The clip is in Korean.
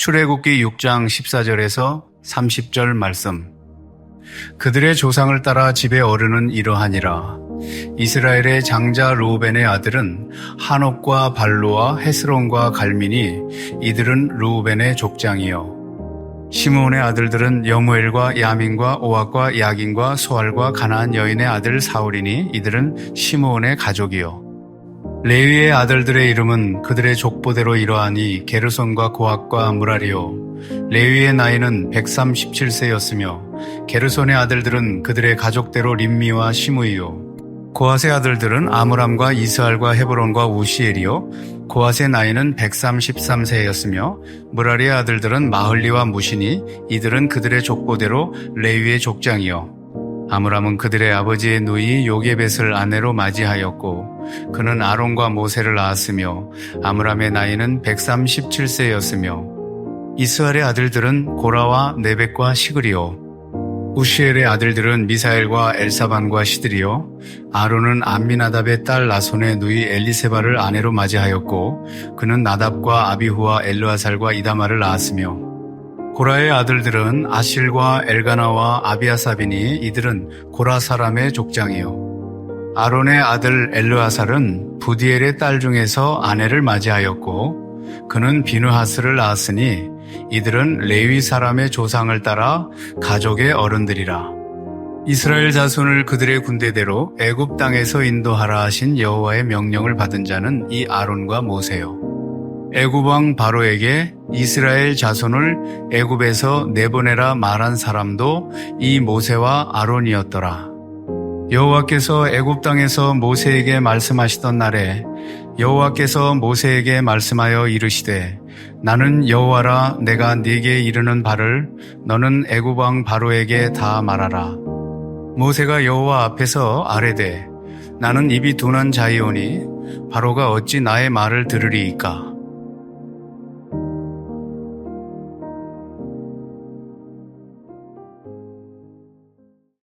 출애굽기 6장 14절에서 30절 말씀. 그들의 조상을 따라 집에 어르는 이러하니라. 이스라엘의 장자 루벤의 아들은 한옥과 발로와 헤스론과 갈민이 이들은 루벤의 족장이요. 시므온의 아들들은 여무엘과 야민과 오악과 야긴과 소알과 가나안 여인의 아들 사울이니 이들은 시므온의 가족이요. 레위의 아들들의 이름은 그들의 족보대로 이러하니 게르손과 고학과 무라리요. 레위의 나이는 137세였으며 게르손의 아들들은 그들의 가족대로 림미와 시므이요. 고핫의 아들들은 아므람과 이스알과 헤브론과 우시엘이요. 고핫의 나이는 133세였으며 무라리의 아들들은 마흘리와 무시니 이들은 그들의 족보대로 레위의 족장이요. 아므람은 그들의 아버지의 누이 요게벳을 아내로 맞이하였고 그는 아론과 모세를 낳았으며 아므람의 나이는 137세였으며 이스알의 아들들은 고라와 네벡과 시그리요 우시엘의 아들들은 미사엘과 엘사반과 시드리요 아론은 암미나답의 딸 나손의 누이 엘리세바를 아내로 맞이하였고 그는 나답과 아비후와 엘르아살과 이다마를 낳았으며 고라의 아들들은 아실과 엘가나와 아비아사비니 이들은 고라 사람의 족장이요. 아론의 아들 엘르아살은 부디엘의 딸 중에서 아내를 맞이하였고 그는 비누하스를 낳았으니 이들은 레위 사람의 조상을 따라 가족의 어른들이라. 이스라엘 자손을 그들의 군대대로 애굽 땅에서 인도하라 하신 여호와의 명령을 받은 자는 이 아론과 모세요. 애굽 왕 바로에게 이스라엘 자손을 애굽에서 내보내라 말한 사람도 이 모세와 아론이었더라. 여호와께서 애굽 땅에서 모세에게 말씀하시던 날에 여호와께서 모세에게 말씀하여 이르시되 나는 여호와라 내가 네게 이르는 바를 너는 애굽 왕 바로에게 다 말하라. 모세가 여호와 앞에서 아뢰되 나는 입이 둔한 자이오니 바로가 어찌 나의 말을 들으리이까